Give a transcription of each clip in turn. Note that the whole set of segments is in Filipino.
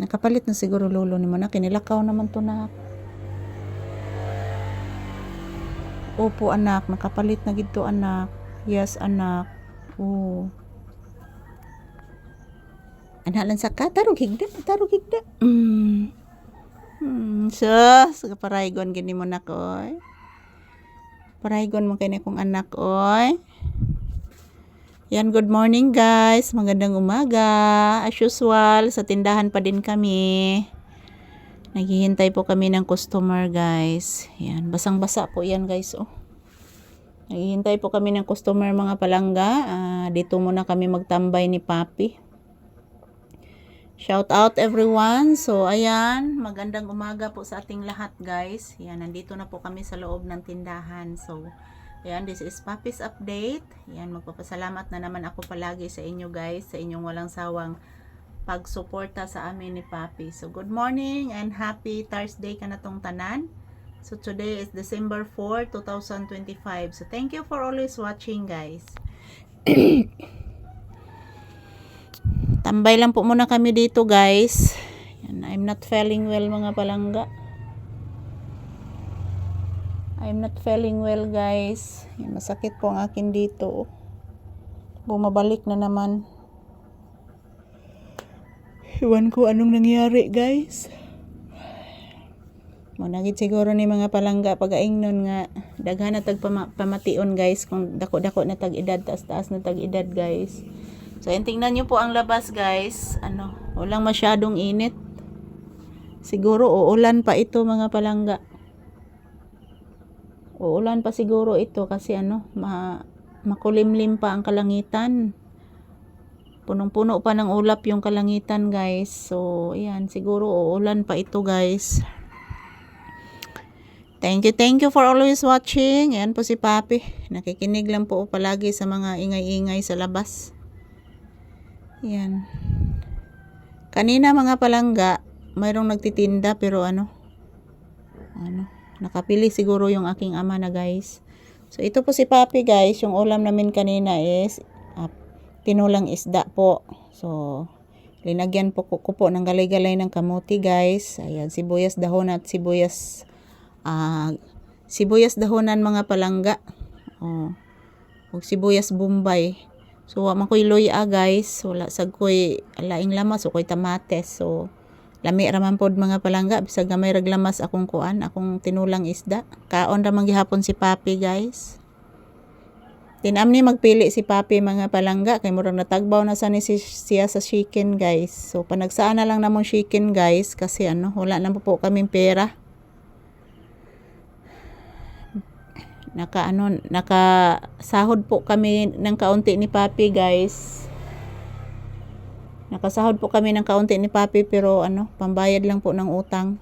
Nakapalit na siguro lolo ni mo na. Kinilakaw naman to na. Opo anak, nakapalit na gito anak. Yes anak. Oo. Anak lang sa ka, tarog higda, tarog higda. Mm. Hmm, sus, paraygon gini mo na koy. Paraygon mo kay kong anak oy. Yan, good morning guys. Magandang umaga. As usual, sa tindahan pa din kami. Naghihintay po kami ng customer guys. Yan, basang-basa po yan guys. Oh. Naghihintay po kami ng customer mga palangga. Ah, dito muna kami magtambay ni Papi. Shout out everyone. So, ayan, magandang umaga po sa ating lahat, guys. Yan, nandito na po kami sa loob ng tindahan. So, ayan, this is Papi's update. Yan, magpapasalamat na naman ako palagi sa inyo, guys, sa inyong walang sawang pagsuporta sa amin ni Papi. So, good morning and happy Thursday ka na tong tanan. So, today is December 4, 2025. So, thank you for always watching, guys. Tambay lang po muna kami dito guys. Yan, I'm not feeling well mga palangga. I'm not feeling well guys. Masakit po ang akin dito. Bumabalik na naman. Iwan ko anong nangyari guys. Managit siguro ni mga palangga pag nun nga daghan na tag guys kung dako-dako na tag edad taas-taas na tag edad guys. So, yan, tingnan nyo po ang labas, guys. Ano, walang masyadong init. Siguro, uulan pa ito, mga palangga. Uulan pa siguro ito kasi ano, ma makulimlim pa ang kalangitan. Punong-puno pa ng ulap yung kalangitan, guys. So, ayan, siguro uulan pa ito, guys. Thank you, thank you for always watching. Ayan po si Papi. Nakikinig lang po palagi sa mga ingay-ingay sa labas. Yan. Kanina mga palangga, mayroong nagtitinda pero ano, ano, nakapili siguro yung aking ama na guys. So ito po si Papi guys, yung ulam namin kanina is uh, tinulang isda po. So linagyan po ko, po ng galay-galay ng kamuti guys. Ayan, sibuyas dahon at sibuyas ah sibuyas dahonan mga palangga. Oh. Ug sibuyas bombay. So, wa man ko'y luya guys. Wala sad ko'y laing lamas o ko'y tamates. So, lami raman pod mga palangga. Bisag gamay rag lamas akong kuan, akong tinulang isda. Kaon ra gihapon si Papi guys. Tinam ni magpili si Papi mga palangga. Kay murag natagbaw na sa ni si, siya sa chicken guys. So, panagsaan na lang namong chicken guys. Kasi ano, wala na po, po kaming pera. naka ano naka sahod po kami ng kaunti ni Papi guys nakasahod po kami ng kaunti ni Papi pero ano pambayad lang po ng utang.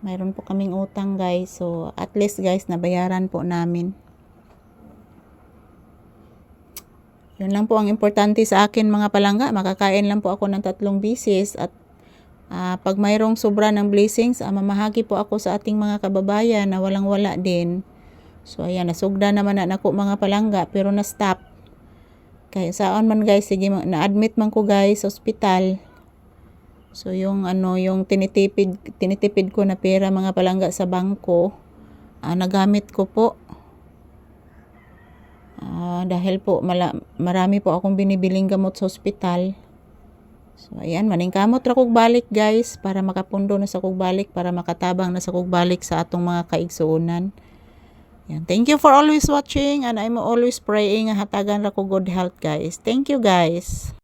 Mayroon po kaming utang guys. So at least guys nabayaran po namin. Yun lang po ang importante sa akin mga palangga. Makakain lang po ako ng tatlong bisis. At Uh, pag mayroong sobra ng blessings, uh, mamahagi po ako sa ating mga kababayan na walang wala din. So ayan, nasugda naman na nako mga palangga pero na-stop. Kaya saon man guys, sige na-admit man ko guys sa ospital. So yung ano, yung tinitipid tinitipid ko na pera mga palangga sa bangko, uh, nagamit ko po. Uh, dahil po mala, marami po akong binibiling gamot sa ospital. So, ayan, maningkamot ra kog balik guys para makapundo na sa kog balik para makatabang na sa kog balik sa atong mga kaigsuonan. Yan. Thank you for always watching and I'm always praying hatagan ra ko good health guys. Thank you guys.